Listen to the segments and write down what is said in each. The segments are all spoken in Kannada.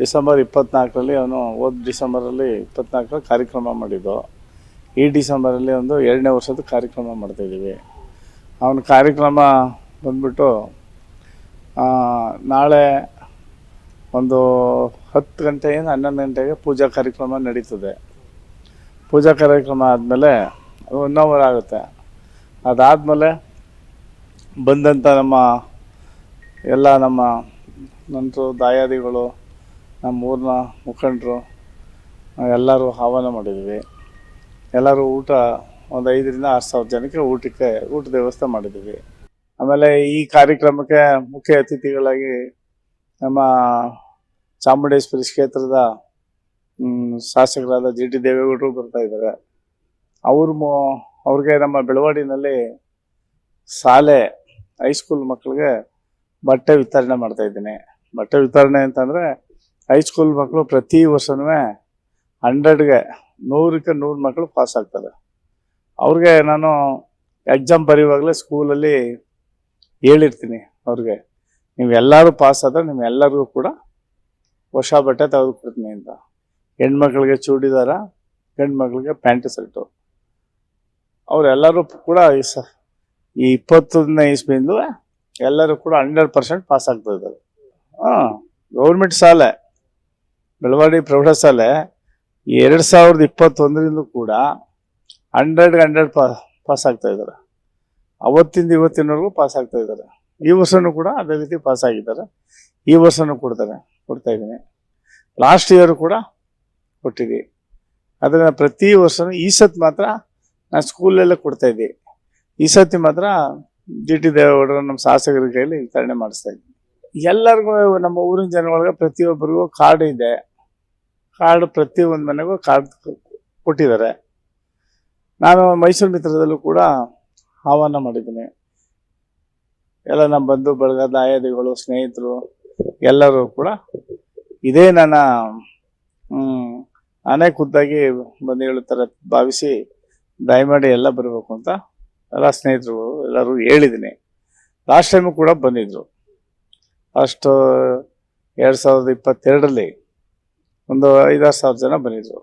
ಡಿಸೆಂಬರ್ ಇಪ್ಪತ್ನಾಲ್ಕರಲ್ಲಿ ಅವನು ಹೋದ ಡಿಸೆಂಬರಲ್ಲಿ ಇಪ್ಪತ್ನಾಲ್ಕರಲ್ಲಿ ಕಾರ್ಯಕ್ರಮ ಮಾಡಿದ್ದು. ಈ ಡಿಸೆಂಬರಲ್ಲಿ ಒಂದು ಎರಡನೇ ವರ್ಷದ ಕಾರ್ಯಕ್ರಮ ಮಾಡ್ತಾಯಿದ್ದೀವಿ ಅವನ ಕಾರ್ಯಕ್ರಮ ಬಂದ್ಬಿಟ್ಟು ನಾಳೆ ಒಂದು ಹತ್ತು ಗಂಟೆಯಿಂದ ಹನ್ನೊಂದು ಗಂಟೆಗೆ ಪೂಜಾ ಕಾರ್ಯಕ್ರಮ ನಡೀತದೆ. ಪೂಜಾ ಕಾರ್ಯಕ್ರಮ ಆದಮೇಲೆ ಒನ್ ಅವರ್ ಆಗುತ್ತೆ. ಅದಾದಮೇಲೆ ಬಂದಂಥ ನಮ್ಮ ಎಲ್ಲ ನಮ್ಮ ನಂತರ ದಾಯಾದಿಗಳು ನಮ್ಮ ಊರಿನ ಮುಖಂಡರು, ಎಲ್ಲರೂ ಆಹ್ವಾನ ಮಾಡಿದ್ವಿ. ಎಲ್ಲರೂ ಊಟ ಒಂದು ಐದರಿಂದ ಆರು ಸಾವಿರ ಜನಕ್ಕೆ ಊಟಕ್ಕೆ ಊಟದ ವ್ಯವಸ್ಥೆ ಮಾಡಿದ್ವಿ. ಆಮೇಲೆ ಈ ಕಾರ್ಯಕ್ರಮಕ್ಕೆ ಮುಖ್ಯ ಅತಿಥಿಗಳಾಗಿ ನಮ್ಮ ಚಾಮುಂಡೇಶ್ವರಿ ಕ್ಷೇತ್ರದ ಶಾಸಕರಾದ ಜಿ ಟಿ ದೇವೇಗೌಡರು ಬರ್ತಾ ಇದ್ದಾರೆ. ಅವರು ಅವ್ರಿಗೆ ನಮ್ಮ ಬೆಳವಾಡಿನಲ್ಲಿ ಶಾಲೆ, ಹೈಸ್ಕೂಲ್ ಮಕ್ಕಳಿಗೆ ಬಟ್ಟೆ ವಿತರಣೆ ಮಾಡ್ತಾ ಇದ್ದೀನಿ. ಬಟ್ಟೆ ವಿತರಣೆ ಅಂತಂದರೆ ಹೈಸ್ಕೂಲ್ ಮಕ್ಕಳು ಪ್ರತಿ ವರ್ಷನೂ ಹಂಡ್ರೆಡ್ಗೆ ನೂರಕ್ಕೆ ನೂರು ಮಕ್ಕಳು ಪಾಸ್ ಆಗ್ತಾರೆ. ಅವ್ರಿಗೆ ನಾನು ಎಕ್ಸಾಮ್ ಬರೆಯುವಾಗಲೇ ಸ್ಕೂಲಲ್ಲಿ ಹೇಳಿರ್ತೀನಿ ಅವ್ರಿಗೆ, ನೀವು ಎಲ್ಲರೂ ಪಾಸ್ ಆದರೆ ನಿಮ್ಮೆಲ್ಲರಿಗೂ ಕೂಡ ಹೊಸ ಬಟ್ಟೆ ತೆಗೆದುಕೊಡ್ತೀನಿ ಅಂತ. ಹೆಣ್ಮಕ್ಳಿಗೆ ಚೂಡಿದಾರ, ಗಂಡ್ಮಕ್ಳಿಗೆ ಪ್ಯಾಂಟ್ ಶರ್ಟು. ಅವರೆಲ್ಲರೂ ಕೂಡ ಈ ಸ, ಈ ಇಪ್ಪತ್ತನೇ ಇಸ್ವಿಂದಲೂ ಎಲ್ಲರೂ ಕೂಡ ಹಂಡ್ರೆಡ್ ಪರ್ಸೆಂಟ್ ಪಾಸ್ ಆಗ್ತಾ ಇದ್ದಾರೆ. ಹಾಂ, ಗೌರ್ಮೆಂಟ್ ಶಾಲೆ. ಬೆಳವಾಡಿ ಪ್ರೌಢಶಾಲೆ ಎರಡು ಸಾವಿರದ ಇಪ್ಪತ್ತೊಂದರಿಂದ ಕೂಡ ಹಂಡ್ರೆಡ್ಗೆ ಹಂಡ್ರೆಡ್ ಪಾ ಪಾಸ್ ಆಗ್ತಾ ಇದ್ದಾರೆ. ಅವತ್ತಿಂದ ಇವತ್ತಿನವರೆಗೂ ಪಾಸ್ ಆಗ್ತಾ ಇದ್ದಾರೆ. ಈ ವರ್ಷನೂ ಕೂಡ ಅದೇ ರೀತಿ ಪಾಸ್ ಆಗಿದ್ದಾರೆ. ಈ ವರ್ಷನೂ ಕೊಡ್ತಾರೆ, ಕೊಡ್ತಾ ಇದ್ದೀನಿ. ಲಾಸ್ಟ್ ಇಯರ್ ಕೂಡ ಕೊಟ್ಟಿದ್ದೀವಿ. ಅದನ್ನು ಪ್ರತಿ ವರ್ಷನೂ ಈ ಸತ್ತು ಮಾತ್ರ ನಾನು ಸ್ಕೂಲಲ್ಲೇ ಇದ್ದೀವಿ. ಈ ಸತಿ ಮಾತ್ರ ಜಿ ಟಿ ದೇವೇಗೌಡರು ನಮ್ಮ ಶಾಸಕರ ಕೈಯಲ್ಲಿ ವಿತರಣೆ ಮಾಡಿಸ್ತಾ ಇದ್ದೀನಿ. ಎಲ್ಲರಿಗೂ ನಮ್ಮ ಊರಿನ ಜನಗಳಿಗೆ ಪ್ರತಿಯೊಬ್ಬರಿಗೂ ಕಾರ್ಡ್ ಇದೆ. ಕಾರ್ಡ್ ಪ್ರತಿ ಒಂದು ಮನೆಗೂ ಕಾರ್ಡ್ ಕೊಟ್ಟಿದ್ದಾರೆ. ನಾನು ಮೈಸೂರು ಮಿತ್ರದಲ್ಲೂ ಕೂಡ ಆಹ್ವಾನ ಮಾಡಿದ್ದೀನಿ. ಎಲ್ಲ ನಮ್ಮ ಬಂಧು ಬಳಗ ದಾಯಾದಿಗಳು, ಸ್ನೇಹಿತರು ಎಲ್ಲರೂ ಕೂಡ ಇದೇ ನನ್ನ ನಾನೇ ಖುದ್ದಾಗಿ ಬಂದು ಹೇಳುತ್ತಾರೆ ಭಾವಿಸಿ ದಯಮಾಡಿ ಎಲ್ಲ ಬರಬೇಕು ಅಂತ ಎಲ್ಲ ಸ್ನೇಹಿತರು ಎಲ್ಲರೂ ಹೇಳಿದ್ದೀನಿ. ಲಾಸ್ಟ್ ಟೈಮು ಕೂಡ ಬಂದಿದ್ದರು ಅಷ್ಟು ಎರಡು ಸಾವಿರದ ಇಪ್ಪತ್ತೆರಡರಲ್ಲಿ ಒಂದು ಐದಾರು ಸಾವಿರ ಜನ ಬಂದಿದ್ರು.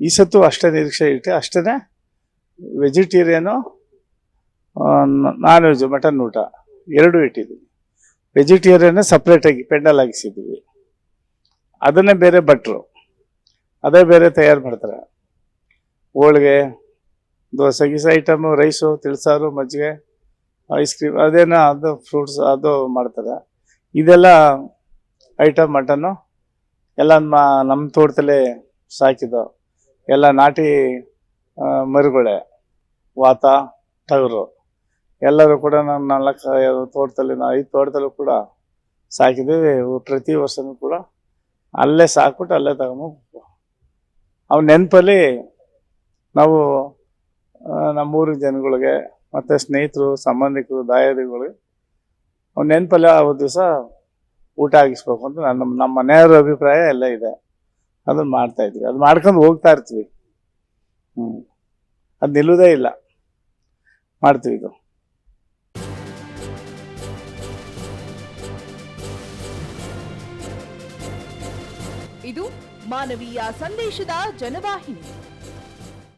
ಈ ಸತ್ತು ಅಷ್ಟೇ ನಿರೀಕ್ಷೆ ಇಟ್ಟೆ. ಅಷ್ಟೇ ವೆಜಿಟೇರಿಯನು ನಾನ್ ವೆಜ್ ಮಟನ್ ಊಟ ಎರಡೂ ಇಟ್ಟಿದ್ವಿ. ವೆಜಿಟೇರಿಯನ್ ಸಪ್ರೇಟಾಗಿ ಪೆಂಡಲ್ ಹಾಕಿಸಿದ್ವಿ. ಅದನ್ನೇ ಬೇರೆ ಭಟ್ರು. ಅದೇ ಬೇರೆ ತಯಾರು ಮಾಡ್ತಾರೆ. ಹೋಳಿಗೆ, ದೋಸೆ ಗೀಸೆ ಐಟಮು ರೈಸು ತಿಳಿಸಾರು, ಮಜ್ಜಿಗೆ ಐಸ್ ಕ್ರೀಮ್ ಅದೇನೋ ಅದು ಫ್ರೂಟ್ಸ್ ಅದು ಮಾಡ್ತಾರೆ. ಇದೆಲ್ಲ ಐಟಮ್ ಮಟನ್ನು ಎಲ್ಲ ನಮ್ಮ ನಮ್ಮ ತೋಟದಲ್ಲೇ ಸಾಕಿದ್ದು. ಎಲ್ಲ ನಾಟಿ ಮರುಗಳೇ, ವಾತ ಟಗರು ಎಲ್ಲರೂ ಕೂಡ ನಮ್ಮ ನಾಲ್ಕು ತೋಟದಲ್ಲಿ ನಾವು ಐದು ತೋಟದಲ್ಲೂ ಕೂಡ ಸಾಕಿದ್ದೀವಿ. ಪ್ರತಿ ವರ್ಷನೂ ಕೂಡ ಅಲ್ಲೇ ಸಾಕ್ಬಿಟ್ಟು ಅಲ್ಲೇ ತಗೊಂಡು ಅವು ನೆನಪಲ್ಲಿ ನಾವು ನಮ್ಮ ನಮ್ಮೂರಿನ ಜನಗಳಿಗೆ ಮತ್ತು ಸ್ನೇಹಿತರು, ಸಂಬಂಧಿಕರು, ದಾಯಾದಿಗಳಿಗೆ ಅವ್ನ ನೆನಪಲ್ಲಿ ಆವತ್ತು ದಿವಸ ಊಟ ಆಗಿಸ್ಬೇಕು ಅಂತ ನನ್ನ, ನಮ್ಮ ಮನೆಯವರ ಅಭಿಪ್ರಾಯ ಎಲ್ಲ ಇದೆ. ಅದನ್ನ ಮಾಡ್ತಾ ಇದ್ವಿ. ಅದು ಮಾಡ್ಕೊಂಡು ಹೋಗ್ತಾ ಇರ್ತೀವಿ. ಹ್ಞೂ ಅದು ನಿಲ್ಲುವುದೇ ಇಲ್ಲ. ಮಾಡ್ತೀವಿ ಇದು. ಇದು ಮಾನವೀಯ ಸಂದೇಶದ ಜನವಾಹಿನಿ.